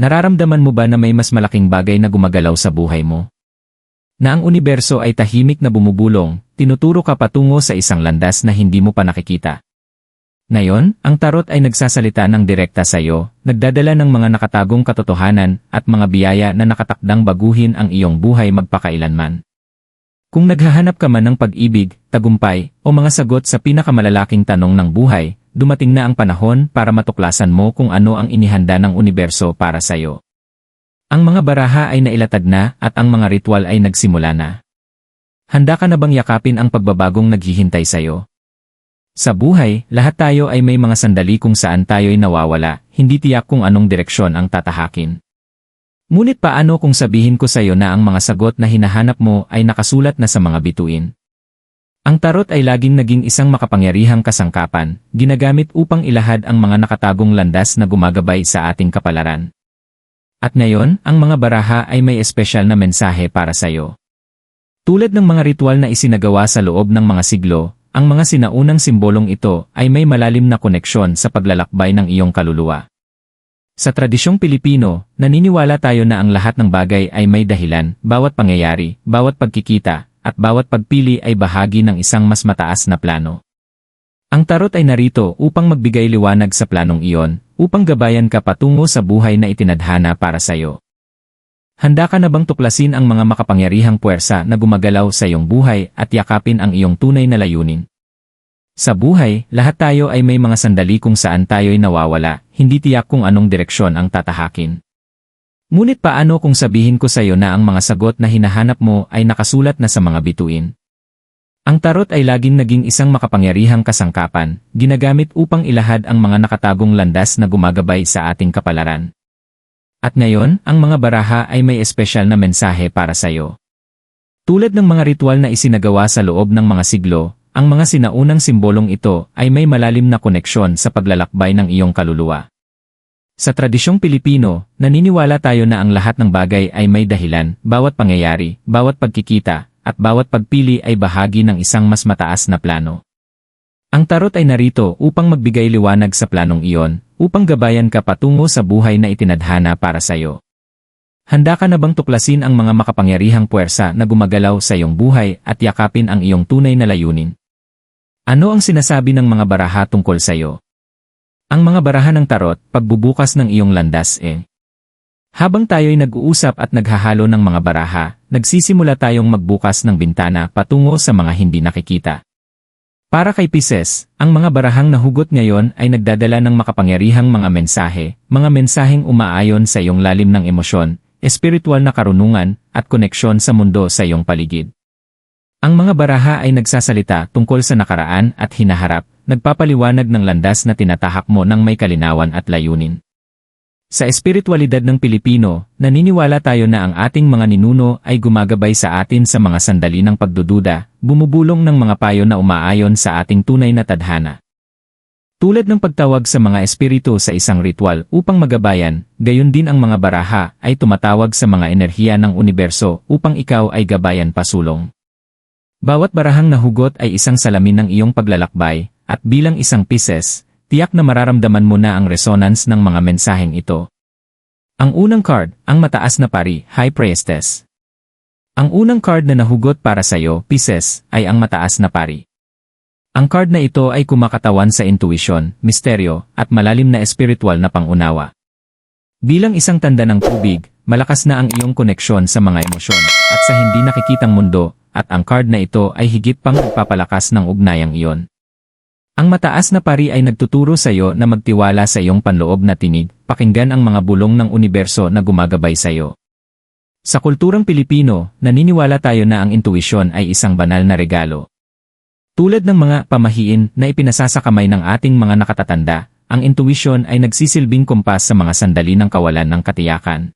Nararamdaman mo ba na may mas malaking bagay na gumagalaw sa buhay mo? Na ang universo ay tahimik na bumubulong, tinuturo ka patungo sa isang landas na hindi mo pa nakikita. Ngayon, ang tarot ay nagsasalita ng direkta sa iyo, nagdadala ng mga nakatagong katotohanan at mga biyaya na nakatakdang baguhin ang iyong buhay magpakailanman. Kung naghahanap ka man ng pag-ibig, tagumpay, o mga sagot sa pinakamalalaking tanong ng buhay, dumating na ang panahon para matuklasan mo kung ano ang inihanda ng universo para sa iyo. Ang mga baraha ay nailatag na at ang mga ritual ay nagsimula na. Handa ka na bang yakapin ang pagbabagong naghihintay sa iyo? Sa buhay, lahat tayo ay may mga sandali kung saan tayo'y nawawala, hindi tiyak kung anong direksyon ang tatahakin. Ngunit paano kung sabihin ko sa iyo na ang mga sagot na hinahanap mo ay nakasulat na sa mga bituin? Ang tarot ay laging naging isang makapangyarihang kasangkapan, ginagamit upang ilahad ang mga nakatagong landas na gumagabay sa ating kapalaran. At ngayon, ang mga baraha ay may espesyal na mensahe para sa iyo. Tulad ng mga ritual na isinagawa sa loob ng mga siglo, ang mga sinaunang simbolong ito ay may malalim na koneksyon sa paglalakbay ng iyong kaluluwa. Sa tradisyong Pilipino, naniniwala tayo na ang lahat ng bagay ay may dahilan, bawat pangyayari, bawat pagkikita, at bawat pagpili ay bahagi ng isang mas mataas na plano. Ang tarot ay narito upang magbigay liwanag sa planong iyon, upang gabayan ka patungo sa buhay na itinadhana para sa iyo. Handa ka na bang tuklasin ang mga makapangyarihang puwersa na gumagalaw sa iyong buhay at yakapin ang iyong tunay na layunin? Sa buhay, lahat tayo ay may mga sandali kung saan tayo'y nawawala, hindi tiyak kung anong direksyon ang tatahakin. Ngunit paano kung sabihin ko sa iyo na ang mga sagot na hinahanap mo ay nakasulat na sa mga bituin? Ang tarot ay laging naging isang makapangyarihang kasangkapan, ginagamit upang ilahad ang mga nakatagong landas na gumagabay sa ating kapalaran. At ngayon, ang mga baraha ay may espesyal na mensahe para sa iyo. Tulad ng mga ritual na isinagawa sa loob ng mga siglo, ang mga sinaunang simbolong ito ay may malalim na koneksyon sa paglalakbay ng iyong kaluluwa. Sa tradisyong Pilipino, naniniwala tayo na ang lahat ng bagay ay may dahilan, bawat pangyayari, bawat pagkikita, at bawat pagpili ay bahagi ng isang mas mataas na plano. Ang tarot ay narito upang magbigay liwanag sa planong iyon, upang gabayan ka patungo sa buhay na itinadhana para sa iyo. Handa ka na bang tuklasin ang mga makapangyarihang puwersa na gumagalaw sa iyong buhay at yakapin ang iyong tunay na layunin? Ano ang sinasabi ng mga baraha tungkol sa iyo? Ang mga baraha ng tarot, pagbubukas ng iyong landas eh. Habang tayo'y nag-uusap at naghahalo ng mga baraha, nagsisimula tayong magbukas ng bintana patungo sa mga hindi nakikita. Para kay Pisces, ang mga barahang nahugot ngayon ay nagdadala ng makapangyarihang mga mensahe, mga mensaheng umaayon sa iyong lalim ng emosyon, espiritual na karunungan, at koneksyon sa mundo sa iyong paligid. Ang mga baraha ay nagsasalita tungkol sa nakaraan at hinaharap, nagpapaliwanag ng landas na tinatahak mo ng may kalinawan at layunin. Sa espiritualidad ng Pilipino, naniniwala tayo na ang ating mga ninuno ay gumagabay sa atin sa mga sandali ng pagdududa, bumubulong ng mga payo na umaayon sa ating tunay na tadhana. Tulad ng pagtawag sa mga espiritu sa isang ritual upang magabayan, gayon din ang mga baraha ay tumatawag sa mga enerhiya ng universo upang ikaw ay gabayan pasulong. Bawat barahang nahugot ay isang salamin ng iyong paglalakbay, at bilang isang Pisces, tiyak na mararamdaman mo na ang resonance ng mga mensaheng ito. Ang unang card, ang mataas na pari, High Priestess. Ang unang card na nahugot para sa iyo, Pisces, ay ang mataas na pari. Ang card na ito ay kumakatawan sa intuition, misteryo, at malalim na espiritual na pangunawa. Bilang isang tanda ng tubig, malakas na ang iyong koneksyon sa mga emosyon, at sa hindi nakikitang mundo, at ang card na ito ay higit pang ipapalakas ng ugnayang iyon. Ang mataas na pari ay nagtuturo sa iyo na magtiwala sa iyong panloob na tinig, pakinggan ang mga bulong ng universo na gumagabay sa iyo. Sa kulturang Pilipino, naniniwala tayo na ang intuisyon ay isang banal na regalo. Tulad ng mga pamahiin na ipinasasakamay ng ating mga nakatatanda, ang intuisyon ay nagsisilbing kumpas sa mga sandali ng kawalan ng katiyakan.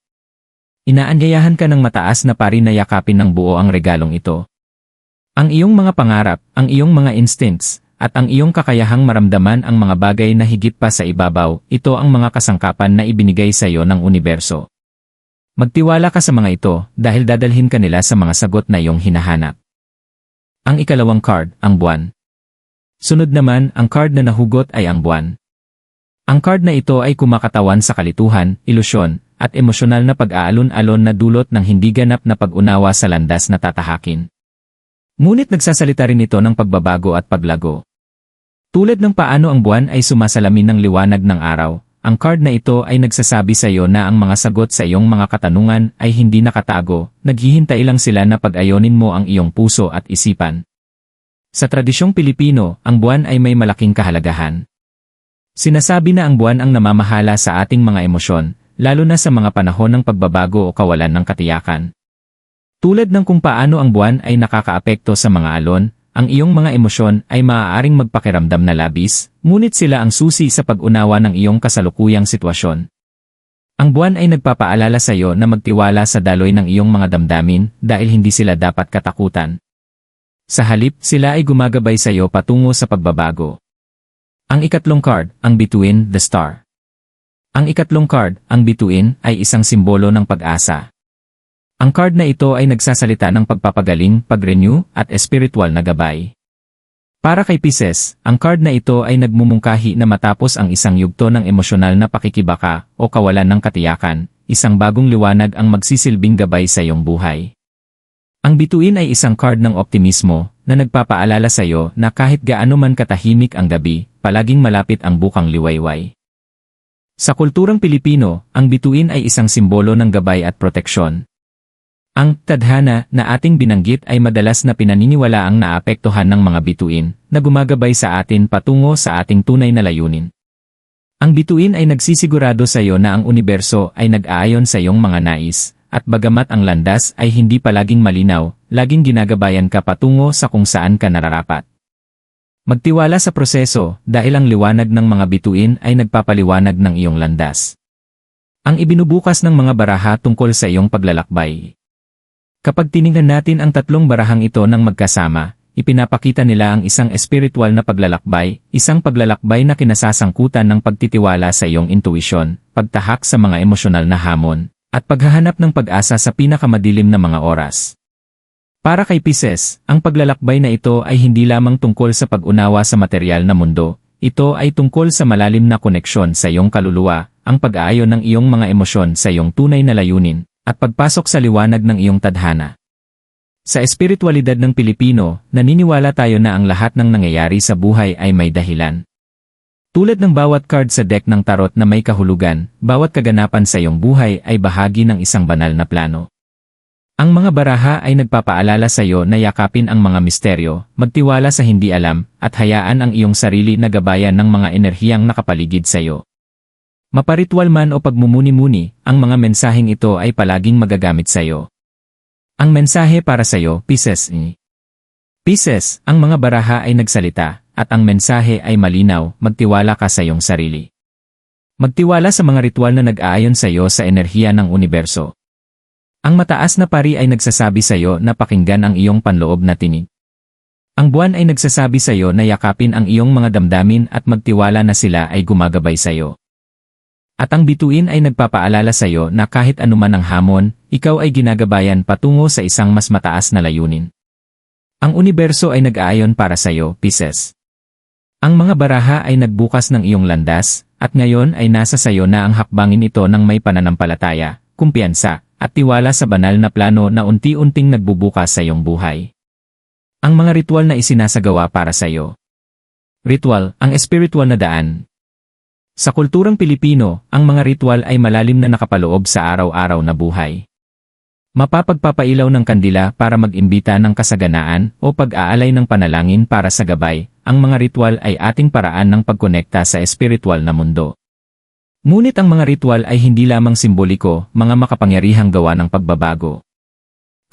Inaanyayahan ka ng mataas na pari na yakapin ng buo ang regalong ito. Ang iyong mga pangarap, ang iyong mga instincts, at ang iyong kakayahang maramdaman ang mga bagay na higit pa sa ibabaw, ito ang mga kasangkapan na ibinigay sa iyo ng universo. Magtiwala ka sa mga ito dahil dadalhin ka nila sa mga sagot na iyong hinahanap. Ang ikalawang card, ang buwan. Sunod naman, ang card na nahugot ay ang buwan. Ang card na ito ay kumakatawan sa kalituhan, ilusyon, at emosyonal na pag-aalon-alon na dulot ng hindi ganap na pag-unawa sa landas na tatahakin. Ngunit nagsasalita rin ito ng pagbabago at paglago. Tulad ng paano ang buwan ay sumasalamin ng liwanag ng araw, ang card na ito ay nagsasabi sa iyo na ang mga sagot sa iyong mga katanungan ay hindi nakatago, naghihintay lang sila na pag-ayonin mo ang iyong puso at isipan. Sa tradisyong Pilipino, ang buwan ay may malaking kahalagahan. Sinasabi na ang buwan ang namamahala sa ating mga emosyon, lalo na sa mga panahon ng pagbabago o kawalan ng katiyakan. Tulad ng kung paano ang buwan ay nakakaapekto sa mga alon, ang iyong mga emosyon ay maaaring magpakiramdam na labis, ngunit sila ang susi sa pag-unawa ng iyong kasalukuyang sitwasyon. Ang buwan ay nagpapaalala sa iyo na magtiwala sa daloy ng iyong mga damdamin dahil hindi sila dapat katakutan. Sa halip, sila ay gumagabay sa iyo patungo sa pagbabago. Ang ikatlong card, ang bituin, the star. Ang ikatlong card, ang bituin, ay isang simbolo ng pag-asa. Ang card na ito ay nagsasalita ng pagpapagaling, pag-renew, at espiritual na gabay. Para kay Pisces, ang card na ito ay nagmumungkahi na matapos ang isang yugto ng emosyonal na pakikibaka o kawalan ng katiyakan, isang bagong liwanag ang magsisilbing gabay sa iyong buhay. Ang bituin ay isang card ng optimismo na nagpapaalala sa iyo na kahit gaano man katahimik ang gabi, palaging malapit ang bukang liwayway. Sa kulturang Pilipino, ang bituin ay isang simbolo ng gabay at proteksyon. Ang tadhana na ating binanggit ay madalas na pinaniniwala ang naapektuhan ng mga bituin na gumagabay sa atin patungo sa ating tunay na layunin. Ang bituin ay nagsisigurado sa iyo na ang universo ay nag-aayon sa iyong mga nais, at bagamat ang landas ay hindi palaging malinaw, laging ginagabayan ka patungo sa kung saan ka nararapat. Magtiwala sa proseso dahil ang liwanag ng mga bituin ay nagpapaliwanag ng iyong landas. Ang ibinubukas ng mga baraha tungkol sa iyong paglalakbay. Kapag tiningnan natin ang tatlong barahang ito ng magkasama, ipinapakita nila ang isang espiritual na paglalakbay, isang paglalakbay na kinasasangkutan ng pagtitiwala sa iyong intuisyon, pagtahak sa mga emosyonal na hamon, at paghahanap ng pag-asa sa pinakamadilim na mga oras. Para kay Pisces, ang paglalakbay na ito ay hindi lamang tungkol sa pag-unawa sa material na mundo, ito ay tungkol sa malalim na koneksyon sa iyong kaluluwa, ang pag-aayon ng iyong mga emosyon sa iyong tunay na layunin, at pagpasok sa liwanag ng iyong tadhana. Sa espiritualidad ng Pilipino, naniniwala tayo na ang lahat ng nangyayari sa buhay ay may dahilan. Tulad ng bawat card sa deck ng tarot na may kahulugan, bawat kaganapan sa iyong buhay ay bahagi ng isang banal na plano. Ang mga baraha ay nagpapaalala sa iyo na yakapin ang mga misteryo, magtiwala sa hindi alam, at hayaan ang iyong sarili na gabayan ng mga enerhiyang nakapaligid sa iyo. Maparitwal man o pagmumuni-muni, ang mga mensaheng ito ay palaging magagamit sa iyo. Ang mensahe para sa iyo, Pisces. Pisces, ang mga baraha ay nagsalita, at ang mensahe ay malinaw, magtiwala ka sa iyong sarili. Magtiwala sa mga ritual na nag-aayon sa iyo sa enerhiya ng universo. Ang mataas na pari ay nagsasabi sa iyo na pakinggan ang iyong panloob na tinig. Ang buwan ay nagsasabi sa iyo na yakapin ang iyong mga damdamin at magtiwala na sila ay gumagabay sa iyo. At ang bituin ay nagpapaalala sa iyo na kahit anuman ang hamon, ikaw ay ginagabayan patungo sa isang mas mataas na layunin. Ang universo ay nag-aayon para sa iyo, Pisces. Ang mga baraha ay nagbukas ng iyong landas, at ngayon ay nasa sayo na ang hakbangin ito ng may pananampalataya, kumpiyansa, at tiwala sa banal na plano na unti-unting nagbubukas sa iyong buhay. Ang mga ritual na isinasagawa para sa iyo. Ritual, ang espiritual na daan. Sa kulturang Pilipino, ang mga ritual ay malalim na nakapaloob sa araw-araw na buhay. Mapapagpapailaw ng kandila para mag-imbita ng kasaganaan o pag-aalay ng panalangin para sa gabay, ang mga ritual ay ating paraan ng pagkonekta sa espiritual na mundo. Ngunit ang mga ritual ay hindi lamang simboliko, mga makapangyarihang gawa ng pagbabago.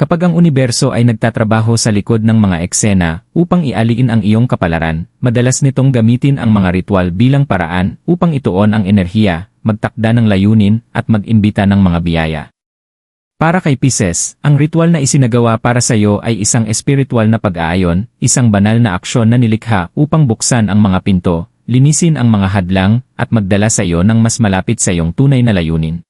Kapag ang universo ay nagtatrabaho sa likod ng mga eksena upang ialiin ang iyong kapalaran, madalas nitong gamitin ang mga ritual bilang paraan upang ituon ang enerhiya, magtakda ng layunin, at mag-imbita ng mga biyaya. Para kay Pisces, ang ritual na isinagawa para sa iyo ay isang espiritual na pag-aayon, isang banal na aksyon na nilikha upang buksan ang mga pinto, linisin ang mga hadlang, at magdala sa iyo ng mas malapit sa iyong tunay na layunin.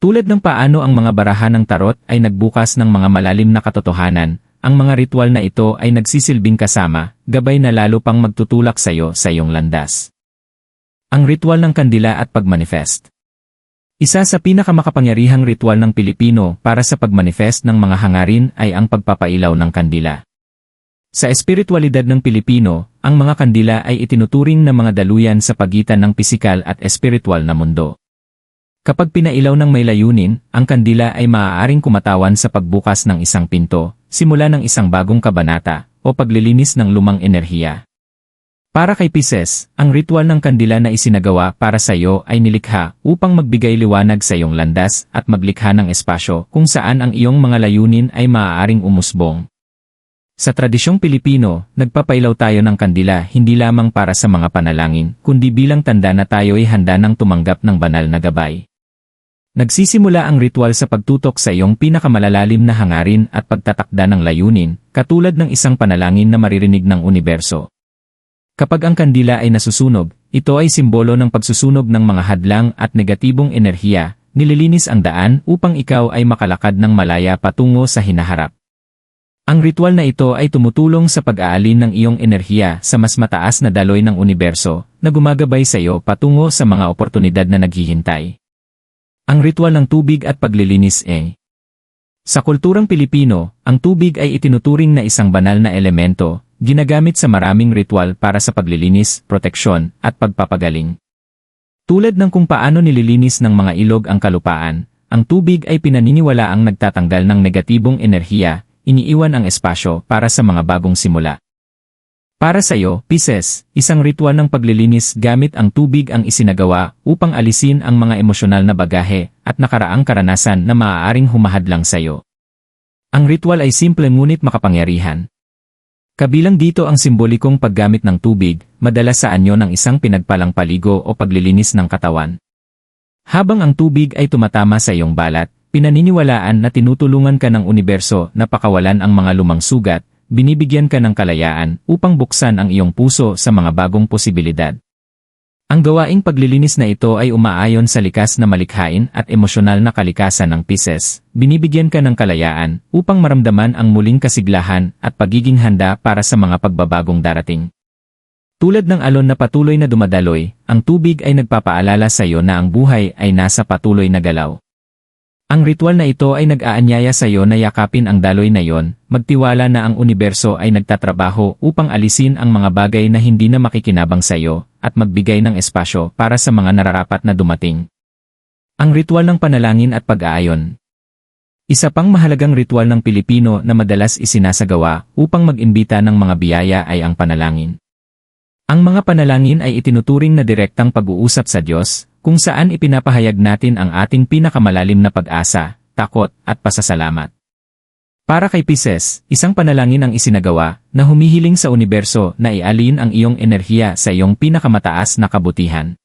Tulad ng paano ang mga barahan ng tarot ay nagbukas ng mga malalim na katotohanan, ang mga ritual na ito ay nagsisilbing kasama, gabay na lalo pang magtutulak sa iyo sa iyong landas. Ang ritual ng kandila at pagmanifest. Isa sa pinakamakapangyarihang ritual ng Pilipino para sa pagmanifest ng mga hangarin ay ang pagpapailaw ng kandila. Sa espiritualidad ng Pilipino, ang mga kandila ay itinuturing na mga daluyan sa pagitan ng pisikal at espiritual na mundo. Kapag pinailaw ng may layunin, ang kandila ay maaaring kumatawan sa pagbukas ng isang pinto, simula ng isang bagong kabanata, o paglilinis ng lumang enerhiya. Para kay Pisces, ang ritual ng kandila na isinagawa para sa iyo ay nilikha upang magbigay liwanag sa iyong landas at maglikha ng espasyo kung saan ang iyong mga layunin ay maaaring umusbong. Sa tradisyong Pilipino, nagpapailaw tayo ng kandila hindi lamang para sa mga panalangin, kundi bilang tanda na tayo ay handa ng tumanggap ng banal na gabay. Nagsisimula ang ritual sa pagtutok sa iyong pinakamalalalim na hangarin at pagtatakda ng layunin, katulad ng isang panalangin na maririnig ng universo. Kapag ang kandila ay nasusunog, ito ay simbolo ng pagsusunog ng mga hadlang at negatibong enerhiya, nililinis ang daan upang ikaw ay makalakad ng malaya patungo sa hinaharap. Ang ritual na ito ay tumutulong sa pag-aalin ng iyong enerhiya sa mas mataas na daloy ng universo na gumagabay sa iyo patungo sa mga oportunidad na naghihintay. Ang ritual ng tubig at paglilinis ay Sa kulturang Pilipino, ang tubig ay itinuturing na isang banal na elemento Ginagamit sa maraming ritual para sa paglilinis, proteksyon, at pagpapagaling. Tulad ng kung paano nililinis ng mga ilog ang kalupaan, ang tubig ay pinaniniwala ang nagtatanggal ng negatibong enerhiya, iniiwan ang espasyo para sa mga bagong simula. Para sa iyo, Pisces, isang ritual ng paglilinis gamit ang tubig ang isinagawa upang alisin ang mga emosyonal na bagahe at nakaraang karanasan na maaaring humahadlang sa iyo. Ang ritual ay simple ngunit makapangyarihan, Kabilang dito ang simbolikong paggamit ng tubig, madalas sa anyo ng isang pinagpalang paligo o paglilinis ng katawan. Habang ang tubig ay tumatama sa iyong balat, pinaniniwalaan na tinutulungan ka ng universo na pakawalan ang mga lumang sugat, binibigyan ka ng kalayaan upang buksan ang iyong puso sa mga bagong posibilidad. Ang gawaing paglilinis na ito ay umaayon sa likas na malikhain at emosyonal na kalikasan ng Pisces. Binibigyan ka ng kalayaan upang maramdaman ang muling kasiglahan at pagiging handa para sa mga pagbabagong darating. Tulad ng alon na patuloy na dumadaloy, ang tubig ay nagpapaalala sa iyo na ang buhay ay nasa patuloy na galaw. Ang ritual na ito ay nag-aanyaya sa iyo na yakapin ang daloy na yon, magtiwala na ang universo ay nagtatrabaho upang alisin ang mga bagay na hindi na makikinabang sa iyo, at magbigay ng espasyo para sa mga nararapat na dumating. Ang ritual ng panalangin at pag-aayon. Isa pang mahalagang ritual ng Pilipino na madalas isinasagawa upang mag-imbita ng mga biyaya ay ang panalangin. Ang mga panalangin ay itinuturing na direktang pag-uusap sa Diyos, kung saan ipinapahayag natin ang ating pinakamalalim na pag-asa, takot, at pasasalamat. Para kay Pisces, isang panalangin ang isinagawa na humihiling sa universo na ialin ang iyong enerhiya sa iyong pinakamataas na kabutihan.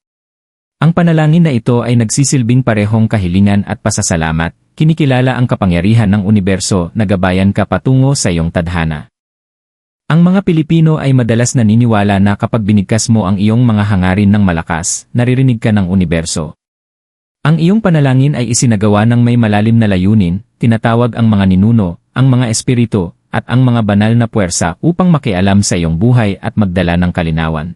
Ang panalangin na ito ay nagsisilbing parehong kahilingan at pasasalamat, kinikilala ang kapangyarihan ng universo na gabayan ka patungo sa iyong tadhana. Ang mga Pilipino ay madalas naniniwala na kapag binigkas mo ang iyong mga hangarin ng malakas, naririnig ka ng universo. Ang iyong panalangin ay isinagawa ng may malalim na layunin, tinatawag ang mga ninuno, ang mga espiritu, at ang mga banal na puwersa upang makialam sa iyong buhay at magdala ng kalinawan.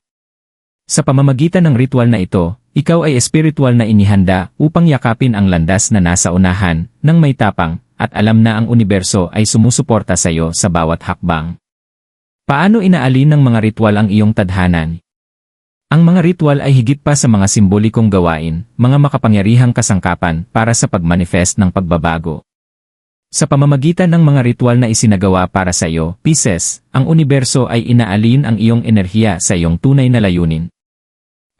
Sa pamamagitan ng ritual na ito, ikaw ay espiritual na inihanda upang yakapin ang landas na nasa unahan, ng may tapang, at alam na ang universo ay sumusuporta sa iyo sa bawat hakbang. Paano inaalin ng mga ritual ang iyong tadhanan? Ang mga ritual ay higit pa sa mga simbolikong gawain, mga makapangyarihang kasangkapan para sa pagmanifest ng pagbabago. Sa pamamagitan ng mga ritual na isinagawa para sa iyo, Pisces, ang universo ay inaalin ang iyong enerhiya sa iyong tunay na layunin.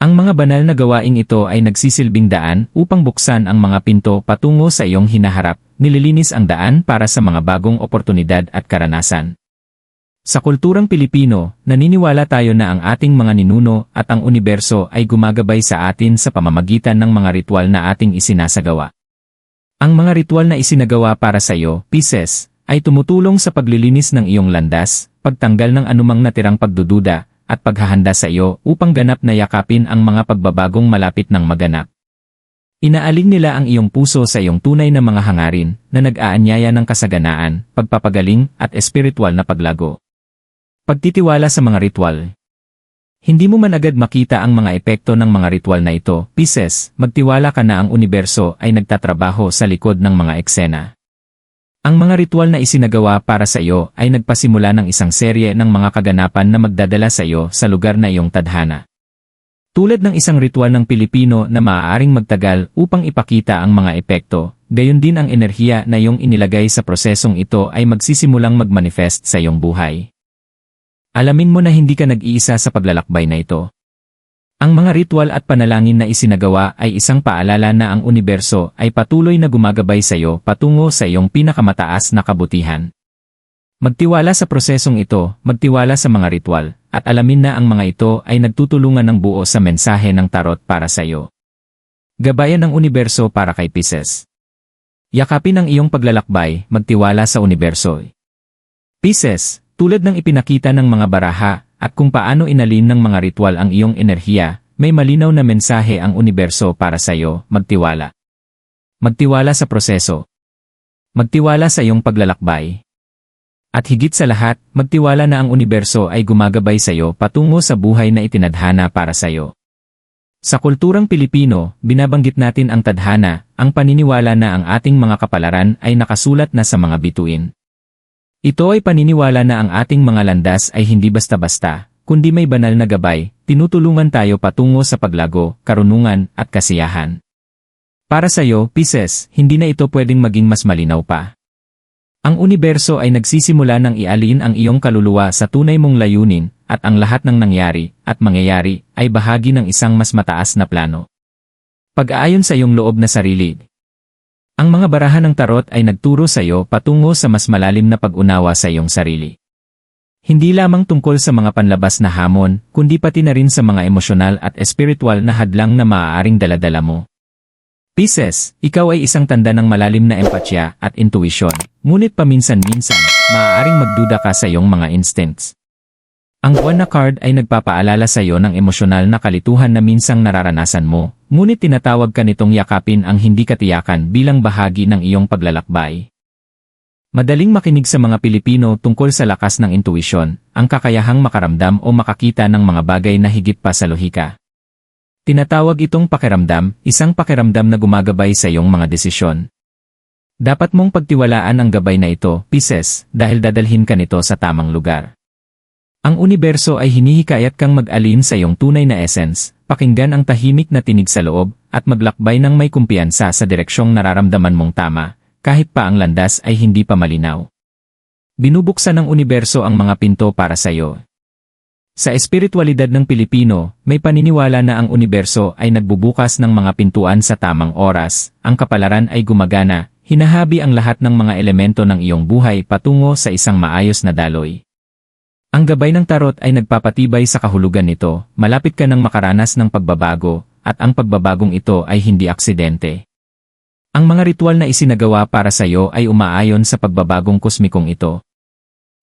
Ang mga banal na gawaing ito ay nagsisilbing daan upang buksan ang mga pinto patungo sa iyong hinaharap, nililinis ang daan para sa mga bagong oportunidad at karanasan. Sa kulturang Pilipino, naniniwala tayo na ang ating mga ninuno at ang universo ay gumagabay sa atin sa pamamagitan ng mga ritual na ating isinasagawa. Ang mga ritual na isinagawa para sa iyo, Pisces, ay tumutulong sa paglilinis ng iyong landas, pagtanggal ng anumang natirang pagdududa, at paghahanda sa iyo upang ganap na yakapin ang mga pagbabagong malapit ng maganap. Inaalin nila ang iyong puso sa iyong tunay na mga hangarin na nag-aanyaya ng kasaganaan, pagpapagaling, at espiritual na paglago. Pagtitiwala sa mga ritual. Hindi mo man agad makita ang mga epekto ng mga ritual na ito, Pisces, magtiwala ka na ang universo ay nagtatrabaho sa likod ng mga eksena. Ang mga ritual na isinagawa para sa iyo ay nagpasimula ng isang serye ng mga kaganapan na magdadala sa iyo sa lugar na iyong tadhana. Tulad ng isang ritual ng Pilipino na maaaring magtagal upang ipakita ang mga epekto, gayon din ang enerhiya na iyong inilagay sa prosesong ito ay magsisimulang magmanifest sa iyong buhay. Alamin mo na hindi ka nag-iisa sa paglalakbay na ito. Ang mga ritual at panalangin na isinagawa ay isang paalala na ang universo ay patuloy na gumagabay sa iyo patungo sa iyong pinakamataas na kabutihan. Magtiwala sa prosesong ito, magtiwala sa mga ritual, at alamin na ang mga ito ay nagtutulungan ng buo sa mensahe ng tarot para sa iyo. Gabayan ng universo para kay Pisces. Yakapin ang iyong paglalakbay, magtiwala sa universo. Pisces, tulad ng ipinakita ng mga baraha, at kung paano inalin ng mga ritual ang iyong enerhiya, may malinaw na mensahe ang universo para sa iyo, magtiwala. Magtiwala sa proseso. Magtiwala sa iyong paglalakbay. At higit sa lahat, magtiwala na ang universo ay gumagabay sa iyo patungo sa buhay na itinadhana para sa iyo. Sa kulturang Pilipino, binabanggit natin ang tadhana, ang paniniwala na ang ating mga kapalaran ay nakasulat na sa mga bituin. Ito ay paniniwala na ang ating mga landas ay hindi basta-basta, kundi may banal na gabay, tinutulungan tayo patungo sa paglago, karunungan, at kasiyahan. Para sa iyo, Pisces, hindi na ito pwedeng maging mas malinaw pa. Ang universo ay nagsisimula ng ialin ang iyong kaluluwa sa tunay mong layunin, at ang lahat ng nangyari, at mangyayari, ay bahagi ng isang mas mataas na plano. Pag-aayon sa iyong loob na sarili, ang mga barahan ng tarot ay nagturo sa iyo patungo sa mas malalim na pag-unawa sa iyong sarili. Hindi lamang tungkol sa mga panlabas na hamon, kundi pati na rin sa mga emosyonal at espiritual na hadlang na maaaring daladala mo. Pisces, ikaw ay isang tanda ng malalim na empatya at intuition, ngunit paminsan-minsan, maaaring magduda ka sa iyong mga instincts. Ang buwan na card ay nagpapaalala sa iyo ng emosyonal na kalituhan na minsang nararanasan mo, ngunit tinatawag ka nitong yakapin ang hindi katiyakan bilang bahagi ng iyong paglalakbay. Madaling makinig sa mga Pilipino tungkol sa lakas ng intuisyon, ang kakayahang makaramdam o makakita ng mga bagay na higit pa sa lohika. Tinatawag itong pakiramdam, isang pakiramdam na gumagabay sa iyong mga desisyon. Dapat mong pagtiwalaan ang gabay na ito, Pisces, dahil dadalhin ka nito sa tamang lugar. Ang universo ay hinihikayat kang mag-alin sa iyong tunay na essence, pakinggan ang tahimik na tinig sa loob, at maglakbay ng may kumpiyansa sa direksyong nararamdaman mong tama, kahit pa ang landas ay hindi pa malinaw. Binubuksan ng universo ang mga pinto para sa iyo. Sa espiritualidad ng Pilipino, may paniniwala na ang universo ay nagbubukas ng mga pintuan sa tamang oras, ang kapalaran ay gumagana, hinahabi ang lahat ng mga elemento ng iyong buhay patungo sa isang maayos na daloy. Ang gabay ng tarot ay nagpapatibay sa kahulugan nito, malapit ka nang makaranas ng pagbabago, at ang pagbabagong ito ay hindi aksidente. Ang mga ritual na isinagawa para sa iyo ay umaayon sa pagbabagong kosmikong ito.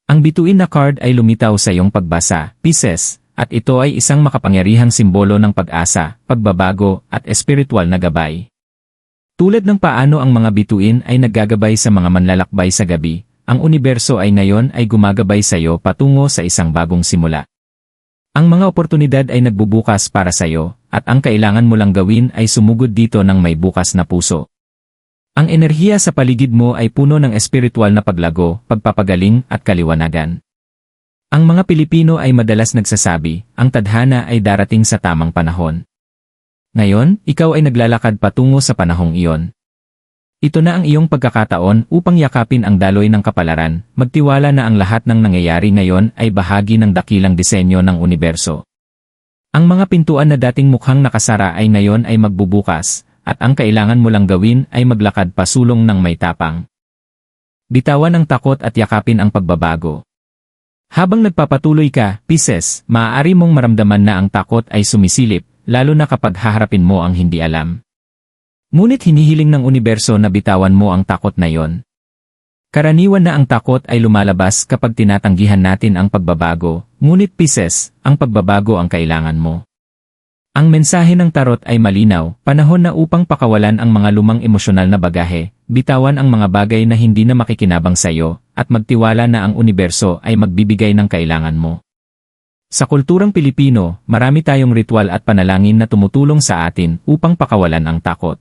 Ang bituin na card ay lumitaw sa iyong pagbasa, Pisces, at ito ay isang makapangyarihang simbolo ng pag-asa, pagbabago, at espiritual na gabay. Tulad ng paano ang mga bituin ay naggagabay sa mga manlalakbay sa gabi, ang universo ay ngayon ay gumagabay sa iyo patungo sa isang bagong simula. Ang mga oportunidad ay nagbubukas para sa iyo, at ang kailangan mo lang gawin ay sumugod dito ng may bukas na puso. Ang enerhiya sa paligid mo ay puno ng espiritual na paglago, pagpapagaling at kaliwanagan. Ang mga Pilipino ay madalas nagsasabi, ang tadhana ay darating sa tamang panahon. Ngayon, ikaw ay naglalakad patungo sa panahong iyon, ito na ang iyong pagkakataon upang yakapin ang daloy ng kapalaran, magtiwala na ang lahat ng nangyayari ngayon ay bahagi ng dakilang disenyo ng universo. Ang mga pintuan na dating mukhang nakasara ay ngayon ay magbubukas, at ang kailangan mo lang gawin ay maglakad pasulong ng may tapang. Bitawan ang takot at yakapin ang pagbabago. Habang nagpapatuloy ka, Pisces, maaari mong maramdaman na ang takot ay sumisilip, lalo na kapag haharapin mo ang hindi alam. Ngunit hinihiling ng universo na bitawan mo ang takot na yon. Karaniwan na ang takot ay lumalabas kapag tinatanggihan natin ang pagbabago, ngunit Pisces, ang pagbabago ang kailangan mo. Ang mensahe ng tarot ay malinaw, panahon na upang pakawalan ang mga lumang emosyonal na bagahe, bitawan ang mga bagay na hindi na makikinabang sa iyo, at magtiwala na ang universo ay magbibigay ng kailangan mo. Sa kulturang Pilipino, marami tayong ritual at panalangin na tumutulong sa atin upang pakawalan ang takot.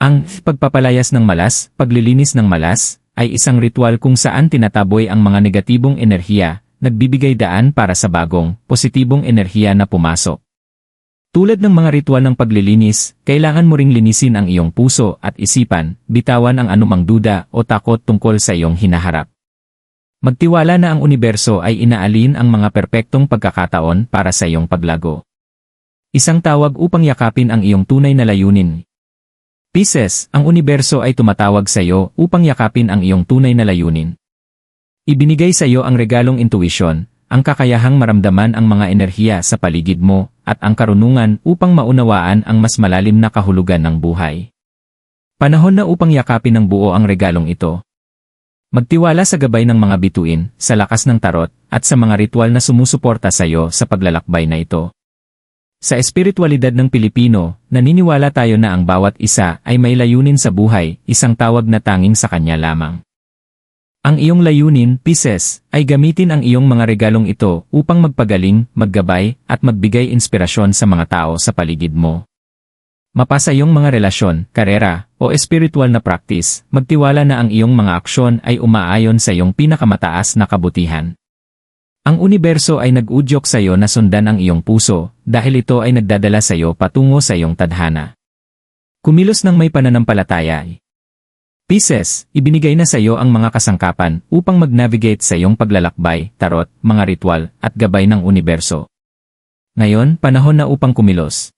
Ang pagpapalayas ng malas, paglilinis ng malas, ay isang ritual kung saan tinataboy ang mga negatibong enerhiya, nagbibigay daan para sa bagong, positibong enerhiya na pumasok. Tulad ng mga ritual ng paglilinis, kailangan mo ring linisin ang iyong puso at isipan, bitawan ang anumang duda o takot tungkol sa iyong hinaharap. Magtiwala na ang universo ay inaalin ang mga perpektong pagkakataon para sa iyong paglago. Isang tawag upang yakapin ang iyong tunay na layunin. Pisces, ang universo ay tumatawag sa iyo upang yakapin ang iyong tunay na layunin. Ibinigay sa iyo ang regalong intuition, ang kakayahang maramdaman ang mga enerhiya sa paligid mo, at ang karunungan upang maunawaan ang mas malalim na kahulugan ng buhay. Panahon na upang yakapin ng buo ang regalong ito. Magtiwala sa gabay ng mga bituin, sa lakas ng tarot, at sa mga ritual na sumusuporta sa iyo sa paglalakbay na ito. Sa espiritualidad ng Pilipino, naniniwala tayo na ang bawat isa ay may layunin sa buhay, isang tawag na tanging sa kanya lamang. Ang iyong layunin, Pisces, ay gamitin ang iyong mga regalong ito upang magpagaling, maggabay, at magbigay inspirasyon sa mga tao sa paligid mo. Mapasa iyong mga relasyon, karera, o espiritual na practice, magtiwala na ang iyong mga aksyon ay umaayon sa iyong pinakamataas na kabutihan. Ang universo ay nag-udyok sa iyo na sundan ang iyong puso, dahil ito ay nagdadala sa iyo patungo sa iyong tadhana. Kumilos ng may pananampalataya. Pisces, ibinigay na sa iyo ang mga kasangkapan upang mag-navigate sa iyong paglalakbay, tarot, mga ritual, at gabay ng universo. Ngayon, panahon na upang kumilos.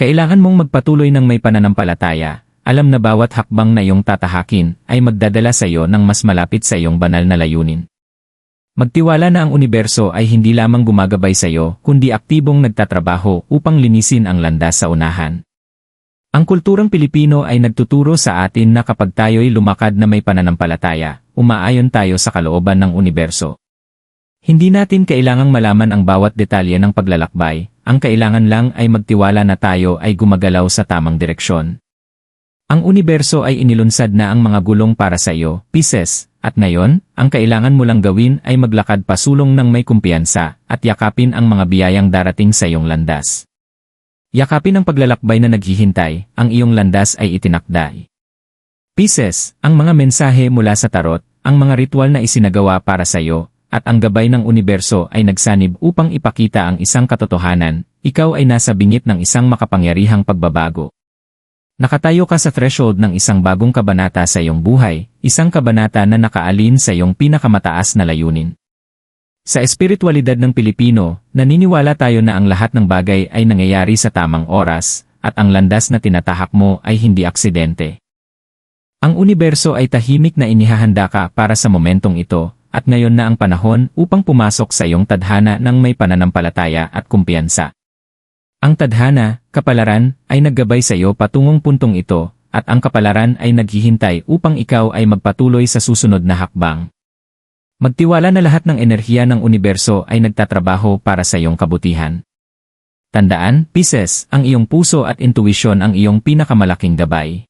Kailangan mong magpatuloy ng may pananampalataya. Alam na bawat hakbang na iyong tatahakin ay magdadala sa iyo ng mas malapit sa iyong banal na layunin. Magtiwala na ang universo ay hindi lamang gumagabay sa iyo, kundi aktibong nagtatrabaho upang linisin ang landas sa unahan. Ang kulturang Pilipino ay nagtuturo sa atin na kapag tayo'y lumakad na may pananampalataya, umaayon tayo sa kalooban ng universo. Hindi natin kailangang malaman ang bawat detalye ng paglalakbay, ang kailangan lang ay magtiwala na tayo ay gumagalaw sa tamang direksyon. Ang universo ay inilunsad na ang mga gulong para sa iyo, Pisces, at ngayon, ang kailangan mo lang gawin ay maglakad pasulong ng may kumpiyansa at yakapin ang mga biyayang darating sa iyong landas. Yakapin ang paglalakbay na naghihintay, ang iyong landas ay itinakday. Pisces, ang mga mensahe mula sa tarot, ang mga ritual na isinagawa para sa iyo, at ang gabay ng universo ay nagsanib upang ipakita ang isang katotohanan, ikaw ay nasa bingit ng isang makapangyarihang pagbabago. Nakatayo ka sa threshold ng isang bagong kabanata sa iyong buhay, isang kabanata na nakaalin sa iyong pinakamataas na layunin. Sa espiritualidad ng Pilipino, naniniwala tayo na ang lahat ng bagay ay nangyayari sa tamang oras, at ang landas na tinatahak mo ay hindi aksidente. Ang universo ay tahimik na inihahanda ka para sa momentong ito, at ngayon na ang panahon upang pumasok sa iyong tadhana ng may pananampalataya at kumpiyansa. Ang tadhana, kapalaran, ay naggabay sa iyo patungong puntong ito, at ang kapalaran ay naghihintay upang ikaw ay magpatuloy sa susunod na hakbang. Magtiwala na lahat ng enerhiya ng universo ay nagtatrabaho para sa iyong kabutihan. Tandaan, Pisces, ang iyong puso at intuisyon ang iyong pinakamalaking gabay.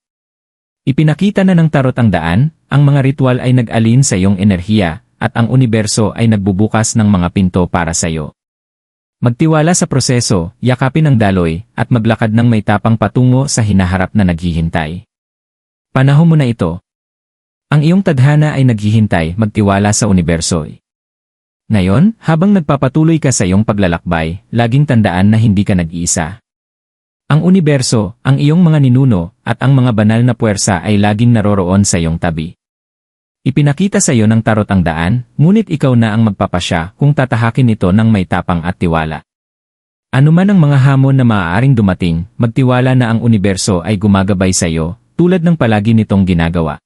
Ipinakita na ng tarot ang daan, ang mga ritual ay nag-alin sa iyong enerhiya, at ang universo ay nagbubukas ng mga pinto para sa iyo. Magtiwala sa proseso, yakapin ang daloy, at maglakad ng may tapang patungo sa hinaharap na naghihintay. Panahon mo na ito. Ang iyong tadhana ay naghihintay, magtiwala sa universo. Ngayon, habang nagpapatuloy ka sa iyong paglalakbay, laging tandaan na hindi ka nag-iisa. Ang universo, ang iyong mga ninuno, at ang mga banal na puwersa ay laging naroroon sa iyong tabi. Ipinakita sa iyo ng tarot ang daan, ngunit ikaw na ang magpapasya kung tatahakin ito ng may tapang at tiwala. Ano man ang mga hamon na maaaring dumating, magtiwala na ang universo ay gumagabay sa iyo, tulad ng palagi nitong ginagawa.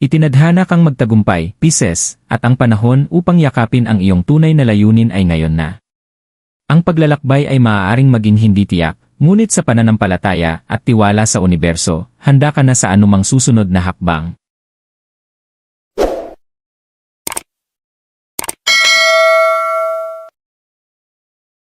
Itinadhana kang magtagumpay, Pisces, at ang panahon upang yakapin ang iyong tunay na layunin ay ngayon na. Ang paglalakbay ay maaaring maging hindi tiyak, ngunit sa pananampalataya at tiwala sa universo, handa ka na sa anumang susunod na hakbang.